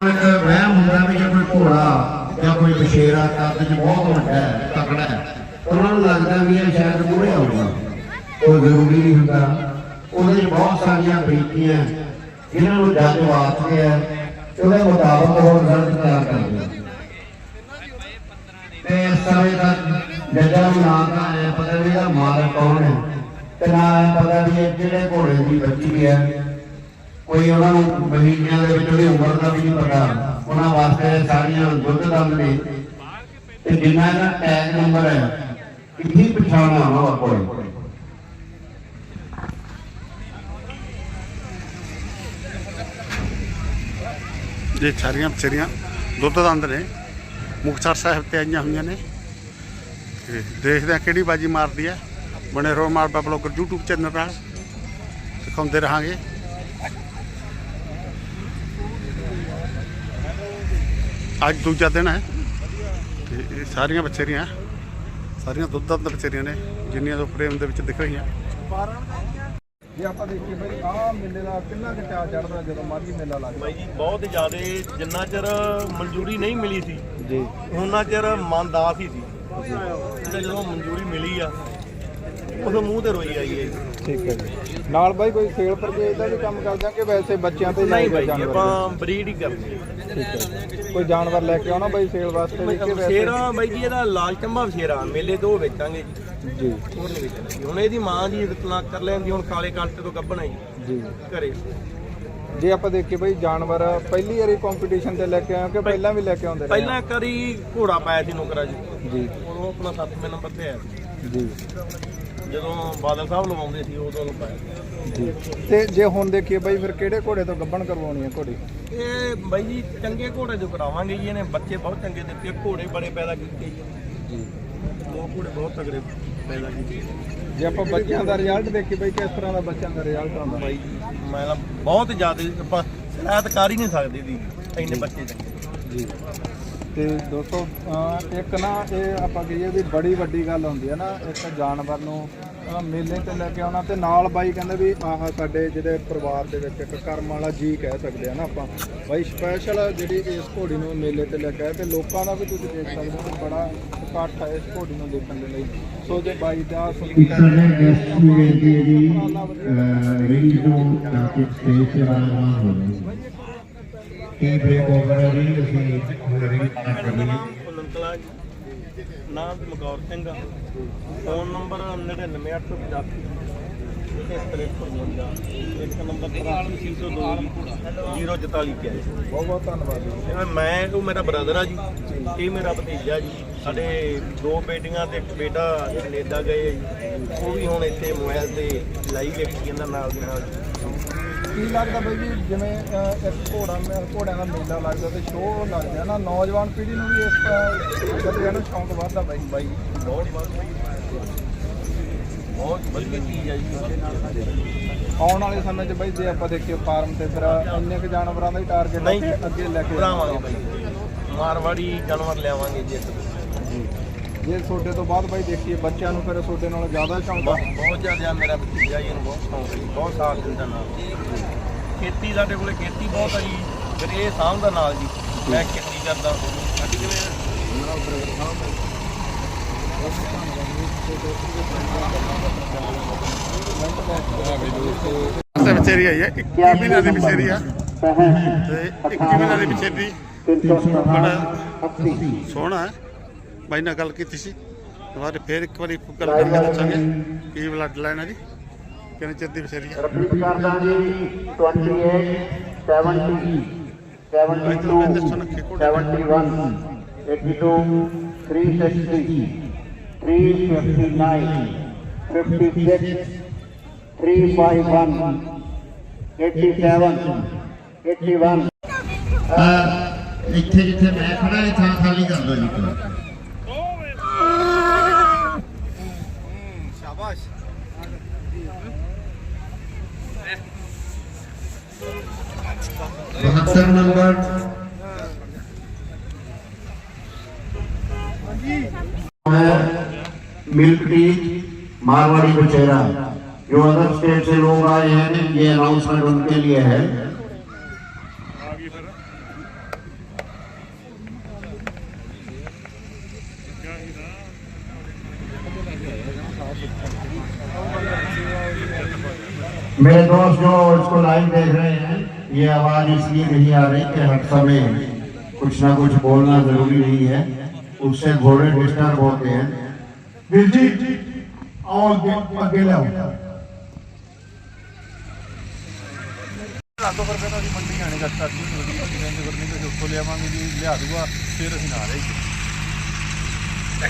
ਇੱਕ ਵਹਿਮ ਹੁੰਦਾ ਵੀ ਜੇ ਕੋਈ ਘੋੜਾ ਜਾਂ ਕੋਈ ਬਸ਼ੇਰਾ ਕੱਦ ਚ ਬਹੁਤ ਵੱਡਾ ਹੈ, ਤਕੜਾ ਹੈ ਉਹਨਾਂ ਨੂੰ ਲੱਗਦਾ ਵੀ ਇਹ ਸ਼ਾਇਦ ਮੂਹਰੇ ਆਊਗਾ। ਉਹ ਜ਼ਰੂਰੀ ਨਹੀਂ ਹੁੰਦਾ। ਉਹਦੇ 'ਚ ਬਹੁਤ ਸਾਰੀਆਂ ਬਰੀਕੀਆਂ ਜਿਨ੍ਹਾਂ ਨੂੰ ਜੱਜ ਵਾਸਤੇ ਹੈ, ਉਹਦੇ ਮੁਤਾਬਕ ਉਹ ਰਿਜ਼ਲਟ ਤਿਆਰ ਕਰਦੇ ਤੇ ਇਸ ਸਮੇਂ ਤੱਕ ਜੱਜਾਂ ਨੂੰ ਨਾ ਤਾਂ ਪਤਾ ਵੀ ਇਹਦਾ ਮਾਲਕ ਕੌਣ ਹੈ, ਤੇ ਨਾ ਐਂ ਪਤਾ ਵੀ ਇਹ ਕਿਹੜੇ ਘੋੜੇ ਦੀ ਬੱਚੀ ਹੈ। ਕੋਈ ਉਹਨਾਂ ਨੂੰ ਮਹੀਨਿਆਂ ਦੇ ਵਿੱਚ ਉਹਦੀ ਉਮਰ ਦਾ ਵੀ ਨਹੀਂ ਪਤਾ। ਉਹਨਾਂ ਵਾਸਤੇ ਸਾਰੀਆਂ ਦੁੱਧ ਦੰਦ ਨੇ ਤੇ ਜਿੰਨਾ ਇਹਦਾ ਟੈਗ ਨੰਬਰ ਹੈ, ਕਿੱਥੇ ਪਛਾਣ ਆਉਣਾ ਕੋਲ ਇਹ ਸਾਰੀਆਂ ਬਚਰੀਆਂ ਦੁੱਧ ਦੰਦ ਨੇ। ਮੁਕਤਸਰ ਸਾਹਿਬ ਤੇ ਆਈਆਂ ਹੋਈਆਂ ਨੇ। ਤੇ ਦੇਖਦੇ ਆ ਕਿਹੜੀ ਬਾਜੀ ਮਾਰਦੀ ਹੈ। ਬਣੇ ਰਹੋ ਮਾਰਬਾ ਬਲੌਗਰ YouTube ਚੈਨਲ ਨਾਲ। ਦਿਖਾਉਂਦੇ ਰਹਾਂਗੇ। ਅੱਜ ਦੂਜਾ ਦਿਨ ਹੈ। ਤੇ ਇਹ ਸਾਰੀਆਂ ਬਚਰੀਆਂ ਸਾਰੀਆਂ ਦੁੱਧ ਦੰਦ ਬਚਰੀਆਂ ਨੇ ਜਿੰਨੀਆਂ ਤੋਂ ਫਰੇਮ ਦੇ ਵਿੱਚ ਦਿਖ ਰਹੀਆਂ। ਜੇ ਆਪਾਂ ਦੇਖੀਏ ਬਈ ਆਹ ਮੇਲੇ ਦਾ ਕਿੰਨਾ ਕੁ ਚੜਦਾ ਜਦੋਂ ਮਾਝੀ ਮੇਲਾ ਲੱਗਦਾ। ਬਾਈ ਜੀ ਬਹੁਤ ਜ਼ਿਆਦਾ ਜਿੰਨਾ ਚਿਰ ਮਨਜ਼ੂਰੀ ਨਹੀਂ ਮਿਲੀ ਸੀ ਜੀ। ਉਹਨਾਂ ਚਿਰ ਮਨ ਦਾਸ ਹੀ ਸੀ। ਤੇ ਜਦੋਂ ਮਨਜ਼ੂਰੀ ਮਿਲੀ ਆ ਉਦੋਂ ਮੂੰਹ ਤੇ ਰੋਈ ਆਈ ਹੈ ਜੀ। ਠੀਕ ਹੈ ਜੀ। ਨਾਲ ਬਾਈ ਕੋਈ ਸੇਲ ਪਰਚੇਜ ਦਾ ਵੀ ਕੰਮ ਕਰਦੇ ਆ ਕਿ ਵੈਸੇ ਬੱਚਿਆਂ ਤੇ ਨਹੀਂ ਬਾਈ ਜੀ ਆਪਾਂ ਬਰੀਡ ਹੀ ਕਰਦੇ ਹਾਂ। ਠੀਕ ਹੈ ਕੋਈ ਜਾਨਵਰ ਲੈ ਕੇ ਆਉਣਾ ਬਾਈ ਸੇਲ ਵਾਸਤੇ ਵੀ ਕਿ ਵੈਸੇ? ਸ਼ੇਰਾ ਬਾਈ ਜੀ ਇਹਦਾ ਲਾਲ ਚੰਬਾ ਸ਼ੇਰਾ ਮੇਲੇ ਤੋਂ ਵੇਚਾਂਗੇ ਜੀ। ਜੀ। ਹੋਰ ਨਹੀਂ ਵੇਚਣਾ ਜੀ। ਹੁਣ ਇਹਦੀ ਮਾਂ ਜੀ ਇਤਨਾ ਕਰ ਲੈਂਦੀ ਹੁਣ ਕਾਲੇ ਕਾਂਟੇ ਤੋਂ ਗੱਭਣਾ ਜੀ। ਜੀ। ਘਰੇ। ਜੇ ਆਪਾਂ ਦੇਖੀਏ ਬਈ ਜਾਨਵਰ ਪਹਿਲੀ ਵਾਰੀ ਕੰਪੀਟੀਸ਼ਨ ਤੇ ਲੈ ਕੇ ਆਏ ਹੋ ਕਿ ਪਹਿਲਾਂ ਵੀ ਲੈ ਕੇ ਆਉਂਦੇ ਰਹੇ? ਪਹਿਲਾਂ ਇੱਕ ਵਾਰੀ ਘੋੜਾ ਪਾਇਆ ਸੀ ਨੁਕਰਾ ਜੀ। ਜੀ। ਉਦੋਂ ਆਪਣਾ 7ਵੇਂ ਨੰਬਰ ਤੇ ਆਇਆ ਸੀ। ਜੀ। ਜਦੋਂ ਬਾਦਲ ਸਾਹਿਬ ਲਵਾਉਂਦੇ ਸੀ ਉਦੋਂ ਨੂੰ ਪਾਇਆ ਜੀ। ਤੇ ਜੇ ਹੁਣ ਦੇਖੀਏ ਬਾਈ ਫਿਰ ਕਿਹੜੇ ਘੋੜੇ ਤੋਂ ਗੱਭਣ ਕਰਵਾਉਣੀ ਹੈ ਘੋੜੀ? ਇਹ ਬਾਈ ਜੀ ਚੰਗੇ ਘੋੜੇ ਜੋ ਕਰਾਵਾਂਗੇ ਜੀ ਇਹਨੇ ਬੱਚੇ ਬਹੁਤ ਚੰਗੇ ਦਿੱਤੇ ਘੋੜੇ ਬੜੇ ਪੈਦਾ ਕੀਤੇ ਜੀ। ਦੋ ਘੋੜੇ ਬਹੁਤ ਤਗੜੇ ਪੈਦਾ ਕੀਤੇ ਜੇ। ਆਪਾਂ ਬੱਚਿਆਂ ਦਾ ਰਿਜ਼ਲਟ ਦੇਖੀਏ ਬਈ ਕਿਸ ਤਰ੍ਹਾਂ ਦਾ ਬੱਚਿਆਂ ਦਾ ਰਿਜ਼ਲਟ ਆਉਂਦਾ? ਬਾਈ ਜੀ ਮੈਂ ਤਾਂ ਬਹੁਤ ਜ਼ਿਆਦਾ ਆਪਾਂ ਸ਼ਿਕਾਇਤ ਕਰ ਹੀ ਨਹੀਂ ਸਕਦੇ ਦੀ ਇੰਨੇ ਬੱਚੇ ਚੰਗੇ। ਜੀ। ਤੇ ਦੋਸਤੋ ਅਹ ਇੱਕ ਨਾ ਇਹ ਆਪਾਂ ਕਹੀਏ ਵੀ ਬੜੀ ਵੱਡੀ ਗੱਲ ਹੁੰਦੀ ਹੈ ਨਾ ਇੱਕ ਜਾਨਵਰ ਨੂੰ ਅਹ ਮੇਲੇ ਤੇ ਲੈ ਕੇ ਆਉਣਾ ਤੇ ਨਾਲ ਬਾਈ ਕਹਿੰਦੇ ਵੀ ਆਹ ਸਾਡੇ ਜਿਹੜੇ ਪਰਿਵਾਰ ਦੇ ਵਿੱਚ ਇੱਕ ਕਰਮ ਵਾਲਾ ਜੀ ਕਹਿ ਸਕਦੇ ਆ ਨਾ ਆਪਾਂ। ਬਾਈ ਸਪੈਸ਼ਲ ਜਿਹੜੀ ਇਸ ਘੋੜੀ ਨੂੰ ਮੇਲੇ ਤੇ ਲੈ ਕੇ ਆਏ ਤੇ ਲੋਕਾਂ ਦਾ ਵੀ ਤੁਸੀਂ ਦੇਖ ਸਕਦੇ ਹੋ ਕਿ ਬੜਾ ਇਕੱਠ ਹੈ ਇਸ ਘੋੜੀ ਨੂੰ ਦੇਖਣ ਦੇ ਲਈ। ਸੋ ਜੇ ਬਾਈ ਦਾ ਸੁਣੀ ਇੱਕ ਸਾਡੇ ਗੈਸਟ ਨੂੰ ਬੇਨਤੀ ਹੈ ਜੀ ਅਹ, ਰਿੰਗ ਨੂੰ ਜਾ ਕੇ ਸਟੇਜ ਤੇ ਆਰਾਮ ਹੋ ਕੀ ਬ੍ਰੇਕ ਓਵਰ ਜੀ? ਅਸੀਂ ਹੁਣ ਰਿੰਗ ਕਰ ਕਰਨੀ ਹੈ। ਨਾਮ ਮਕੌਰ ਸਿੰਘ ਆ। ਫੋਨ ਨੰਬਰ 99885 ਇੱਕ ਨੰਬਰ 8302 044 ਕਿਹਾ ਬਹੁਤ ਬਹੁਤ ਧੰਨਵਾਦ ਮੈਂ ਉਹ ਮੇਰਾ ਬ੍ਰਦਰ ਆ ਜੀ। ਇਹ ਮੇਰਾ ਭਤੀਜਾ ਜੀ। ਸਾਡੇ ਦੋ ਬੇਟੀਆਂ ਤੇ ਇੱਕ ਬੇਟਾ ਕੈਨੇਡਾ ਗਏ ਆ ਜੀ। ਉਹ ਵੀ ਹੁਣ ਇੱਥੇ ਮੋਬਾਈਲ ਤੇ ਲਾਈਵ ਵੇਖੀ ਜਾਂਦਾ ਨਾਲ ਦੀ ਨਾਲ। ਕੀ ਲੱਗਦਾ ਬਾਈ ਜੀ ਜਿਵੇਂ ਅਹ, ਇੱਕ ਘੋੜਾ ਮੇ- ਘੋੜਿਆਂ ਦਾ ਮੇਲਾ ਲੱਗਦਾ ਤੇ ਸ਼ੋਅ ਲੱਗਦਾ ਨਾ ਨੌਜਵਾਨ ਪੀੜ੍ਹੀ ਨੂੰ ਵੀ ਇਸ ਗੱਲਾਂ ਨੂੰ ਸ਼ੌਂਕ ਵੱਧਦਾ ਬਾਈ? ਬਾਈ ਬਹੁਤ ਬਹੁਤ ਬਹੁਤ ਵਧੀਆ ਚੀਜ਼ ਆ ਜੀ ਆਉਣ ਵਾਲੇ ਸਮੇਂ 'ਚ ਬਾਈ ਜੇ ਆਪਾਂ ਦੇਖੀਏ ਫਾਰਮ ਤੇ ਫਿਰ ਇੰਨੇ ਕੁ ਜਾਨਵਰਾਂ ਦਾ ਹੀ ਟਾਰਗੇਟ ਨਹੀਂ ਅੱਗੇ ਅੱਗੇ ਲੈ ਕੇ ਭਰਾਵਾਂਗੇ ਬਾਈ। ਮਾਰਵਾੜੀ ਜਾਨਵਰ ਲਿਆਵਾਂਗੇ ਜੀ ਇੱਕ ਜੇ ਤੁਹਾਡੇ ਤੋਂ ਬਾਅਦ ਬਾਈ ਦੇਖੀਏ ਬੱਚਿਆਂ ਨੂੰ ਫਿਰ ਤੁਹਾਡੇ ਨਾਲੋਂ ਜ਼ਿਆਦਾ ਸ਼ੌਂਕ ਆ। ਬਹੁਤ ਜ਼ਿਆਦਾ ਮੇਰਾ ਭਤੀਜਾ ਜੀ ਨੂੰ ਬਹੁਤ ਸ਼ੌਂਕ ਹੈ ਜੀ, ਬਹੁਤ ਸਾਥ ਦਿੰਦਾ ਨਾਲ। ਖੇਤੀ ਸਾਡੇ ਕੋਲੇ ਖੇਤੀ ਬਹੁਤ ਆ ਜੀ ਫਿਰ ਇਹ ਸਾਂਭਦਾ ਨਾਲ ਜੀ। ਮੈਂ ਖੇਤੀ ਕਰਦਾ ਸਾਡੀ ਕਿਵੇਂ ਤੇ ਵਿਚੇਰੀ ਆਈ ਹੈ। 21 ਮਹੀਨਿਆਂ ਦੀ ਵਿਚੇਰੀ ਆ। ਤੇ 21 ਮਹੀਨਿਆਂ ਦੀ ਵਿਚੇਰੀ ਬੜਾ ਸੋਹਣਾ ਹੈ। ਬਾਈ ਨਾਲ ਗੱਲ ਕੀਤੀ ਸੀ। ਦੁਬਾਰਾ ਫੇਰ ਇੱਕ ਵਾਰੀ ਗੱਲ ਕਰਕੇ ਦੱਸਾਂਗੇ ਕੀ ਬਲੱਡ ਲਾਈਨ ਹੈ ਜੀ? ਕਿੰਨੇ ਚਿਰ ਦੀ ਵਿਚੇਰੀ ਆ? ਰਿਪੀਟ ਕਰਦਾ ਜੀ। 28 70 72 71 82 360 359 56 351 87 81 ਇੱਥੇ ਜਿੱਥੇ ਮੈਂ ਖੜਾ ਇਹ ਥਾਂ ਖਾਲੀ ਕਰ ਦਿਓ ਜੀ। 72 ਨੰਬਰ मिल्टी मारवाड़ी बचेरा जो अदर स्टेट से लोग आए हैं ये अनाउंसमेंट उनके लिए है मेरे दोस्त जो इसको लाइव देख रहे हैं ये आवाज इसलिए नहीं आ रही कि हर समय कुछ ना कुछ बोलना जरूरी नहीं है उससे घोड़े डिस्टर्ब होते हैं ਵੀਰ ਜੀ ਆਓ ਅੱਗੇ ਅੱਗੇ ਲਿਆਓ ਲਾਗੋ ਪਰ ਫਿਰ ਅਸੀਂ ਮੰਡੀ ਆਣੇ ਜੱਟ ਸਾਡੀ ਮੰਡੀ ਮੰਡੀ ਰਹਿੰਦੇ ਫਿਰ ਨਹੀਂ ਤੇ ਉੱਥੋਂ ਲਿਆਵਾਂਗੇ ਜੀ ਲਿਆ ਦੂਗਾ ਫਿਰ ਅਸੀਂ ਨਾਲ ਆਈ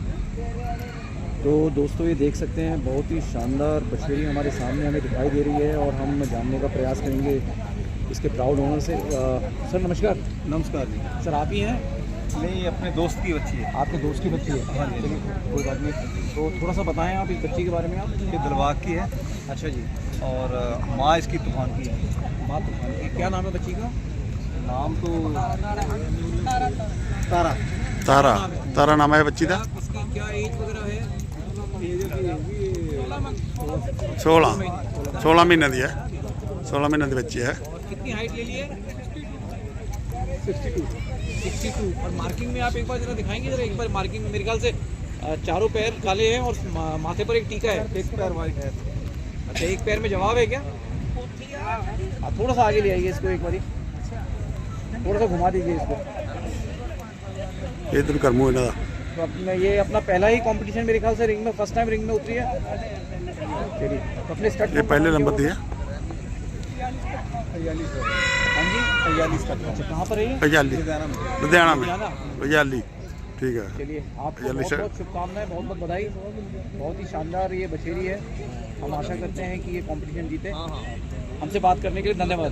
तो दोस्तों ये देख सकते हैं बहुत ही शानदार पछेरी हमारे सामने हमें दिखाई दे रही है और हम जानने का प्रयास करेंगे इसके प्राउड ओनर से। आ, सर नमस्कार। नमस्कार जी। सर आप ही हैं? नहीं अपने दोस्त की बच्ची है। आपके दोस्त की बच्ची है? हाँ जी हाँ कोई बात नहीं। तो थोड़ा सा बताएँ आप इस बच्ची के बारे में आप। ये दिलवाग की है। अच्छा जी। और माँ इसकी तूफ़ान की है। माँ तूफ़ान की। क्या नाम है बच्ची का? नाम तो तारा तारा। तारा नाम है बच्ची का? सोलह। सोलह महीने की है। सोलह महीने की बच्ची है। कितनी हाइट ले और मार्किंग में आप एक बार जरा दिखाएँगे जरा एक बार मार्किंग मेरे ख्याल से चारों पैर काले हैं और माथे पर एक टीका है। एक पैर वाइट है। अच्छा एक पैर में जवाब है क्या? आप थोड़ा सा आगे ले आइए इसको एक बारी। थोड़ा सा घुमा दीजिए इसको। ये तो कर्मू इन्हों तो अपने ये अपना पहला ही कंपटीशन मेरे ख्याल से रिंग में फ़र्स्ट टाइम रिंग में उतरी है। तो अपने स्टार्ट ये पहले नंबर दिया? हाँ अच्छा, लुधियाना में। बयाली ठीक है। चलिए आपको बहुत बहुत शुभकामनाएँ बहुत बहुत बधाई। बहुत ही शानदार ये बछेरी है। हम आशा करते हैं कि ये कंपटीशन जीते। हमसे बात करने के लिए धन्यवाद।